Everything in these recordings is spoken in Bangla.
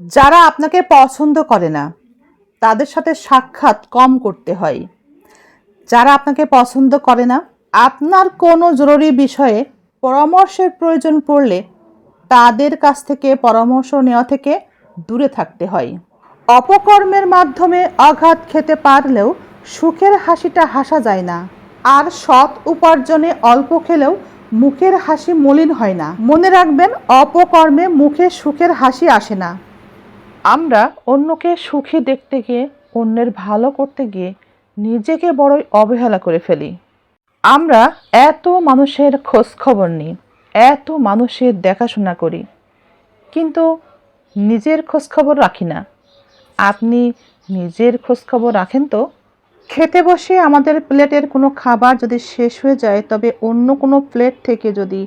যারা আপনাকে পছন্দ করে না, তাদের সাথে সাক্ষাৎ কম করতে হয়। যারা আপনাকে পছন্দ করে না, আপনার কোনো জরুরি বিষয়ে পরামর্শের প্রয়োজন পড়লে তাদের কাছ থেকে পরামর্শ নেওয়া থেকে দূরে থাকতে হয়। অপকর্মের মাধ্যমে আঘাত খেতে পারলেও সুখের হাসিটা হাসা যায় না। আর সৎ উপার্জনে অল্প খেলেও মুখের হাসি মলিন হয় না। মনে রাখবেন, অপকর্মে মুখে সুখের হাসি আসে না। আমরা অন্যকে সুখী দেখতে গিয়ে, অন্যের ভালো করতে গিয়ে নিজেকে বড়ই অবহেলা করে ফেলি। আমরা এত মানুষের খোঁজ খবর নিই, এত মানুষের দেখাশোনা করি, কিন্তু নিজের খোঁজ খবর রাখি না। আপনি নিজের খোঁজ খবর রাখেন তো? খেতে বসে আমাদের প্লেটের কোনো খাবার যদি শেষ হয়ে যায়, তবে অন্য কোনো প্লেট থেকে যদি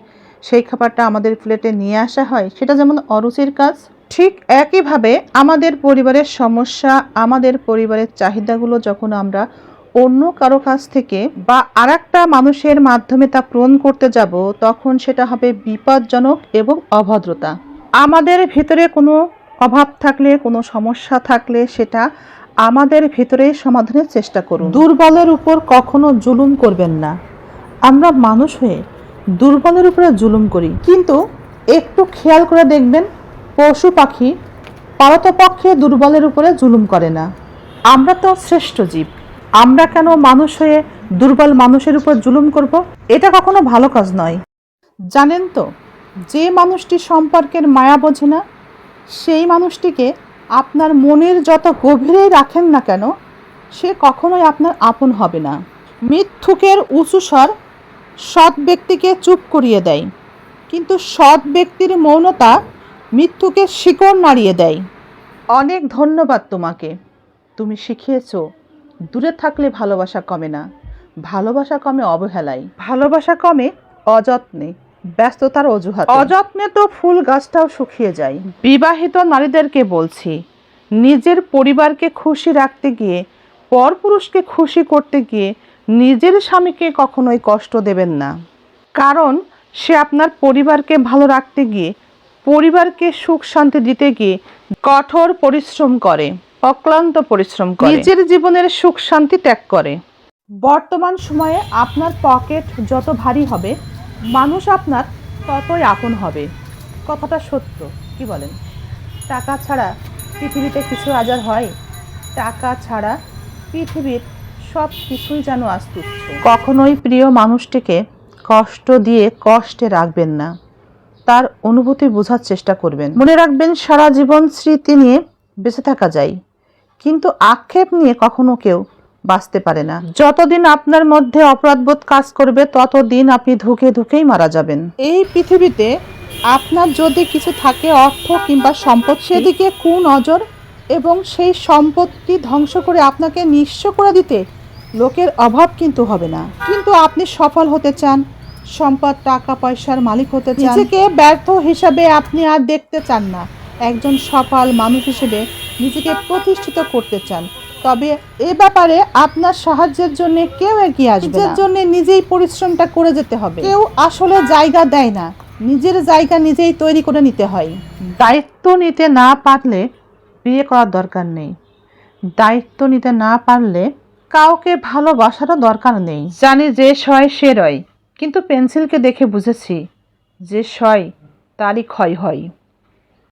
সেই খাবারটা আমাদের প্লেটে নিয়ে আসা হয়, সেটা যেমন অরুচির কাজ ঠিক একইভাবে আমাদের পরিবারের সমস্যা, আমাদের পরিবারের চাহিদাগুলো যখন আমরা অন্য কারও কাছ থেকে বা আরেকটা মানুষের মাধ্যমে তা পূরণ করতে যাব, তখন সেটা হবে বিপজ্জনক এবং অভদ্রতা। আমাদের ভিতরে কোনো অভাব থাকলে, কোনো সমস্যা থাকলে সেটা আমাদের ভিতরেই সমাধানের চেষ্টা করুন। দুর্বলের উপর কখনো জুলুম করবেন না। আমরা মানুষ হয়ে দুর্বলের উপরে জুলুম করি। কিন্তু একটু খেয়াল করে দেখবেন পশু পাখি পারতপক্ষে দুর্বলের উপরে জুলুম করে না। আমরা তো শ্রেষ্ঠ জীব। আমরা কেন মানুষ হয়ে দুর্বল মানুষের উপর জুলুম করব? এটা কখনো ভালো কাজ নয়। জানেন তো, যে মানুষটি সম্পর্কের মায়া বোঝে না, সেই মানুষটিকে আপনার মনের যত গভীরেই রাখেন না কেন, সে কখনোই আপনার আপন হবে না। মিথ্যুকের উঁচু স্বর সৎ ব্যক্তিকে চুপ করিয়ে দেয়। কিন্তু সৎ ব্যক্তির মৌনতা মৃত্যুকে শিকড় নাড়িয়ে দেয়। অনেক ধন্যবাদ তোমাকে। তুমি শিখিয়েছো, দূরে থাকলে ভালোবাসা কমে না, ভালোবাসা কমে অবহেলায়। ভালোবাসা কমে অযত্নে, ব্যস্ততার অজুহাত। অযত্নে তো ফুল গাছটাও শুকিয়ে যায়। বিবাহিত নারীদেরকে বলছি, নিজের পরিবারকে খুশি রাখতে গিয়ে, পরপুরুষকে খুশি করতে গিয়ে, নিজের স্বামীকে কখনোই কষ্ট দেবেন না। কারণ সে আপনার পরিবারকে ভালো রাখতে গিয়ে পরিবারকে সুখ শান্তি দিতে গিয়ে কঠোর পরিশ্রম করে, অক্লান্ত পরিশ্রম করে। নিজের জীবনের সুখ শান্তি ত্যাগ করে। বর্তমান সময়ে আপনার পকেট যত ভারী হবে, মানুষ আপনার ততই আপন হবে। কথাটা সত্য, কি বলেন? টাকা ছাড়া পৃথিবীতে কিছু আজার হয়? টাকা ছাড়া পৃথিবীর সব কিছুই যেন আজ তুচ্ছ কখনোই প্রিয় মানুষটিকে কষ্ট দিয়ে কষ্টে রাখবেন না। তার অনুভূতি বোঝার চেষ্টা করবেন। মনে রাখবেন, সারা জীবন স্মৃতি নিয়ে বেঁচে থাকা যায়, কিন্তু আক্ষেপ নিয়ে কখনো কেউ বাঁচতে পারে না। যতদিন আপনার মধ্যে অপরাধবোধ কাজ করবে, ততদিন আপনি ধুকে ধুকেই মারা যাবেন। এই পৃথিবীতে আপনার যদি কিছু থাকে, অর্থ কিংবা সম্পদ, সেদিকে কু নজর এবং সেই সম্পত্তি ধ্বংস করে আপনাকে নিঃস্ব করে দিতে লোকের অভাব কিন্তু হবে না। কিন্তু আপনি সফল হতে চান সম্পদ টাকা পয়সার মালিক হতে চান। নিজেকে ব্যর্থ হিসাবে আপনি আর দেখতে চান না। একজন সফল মানুষ হিসেবে নিজেকে প্রতিষ্ঠিত করতে চান। তবে এ ব্যাপারে আপনার সাহায্যের জন্য কেউ এগিয়ে আসবে নিজের জন্য নিজেই পরিশ্রমটা করে যেতে হবে। কেউ আসলে জায়গা দেয় না। নিজের জায়গা নিজেই তৈরি করে নিতে হয়। দায়িত্ব নিতে না পারলে বিয়ে করার দরকার নেই। দায়িত্ব নিতে না পারলে কাউকে ভালোবাসারও দরকার নেই। জানি যে সয় সে রয়। কিন্তু পেন্সিলকে দেখে বুঝেছি যে সয় তারই ক্ষয় হয়।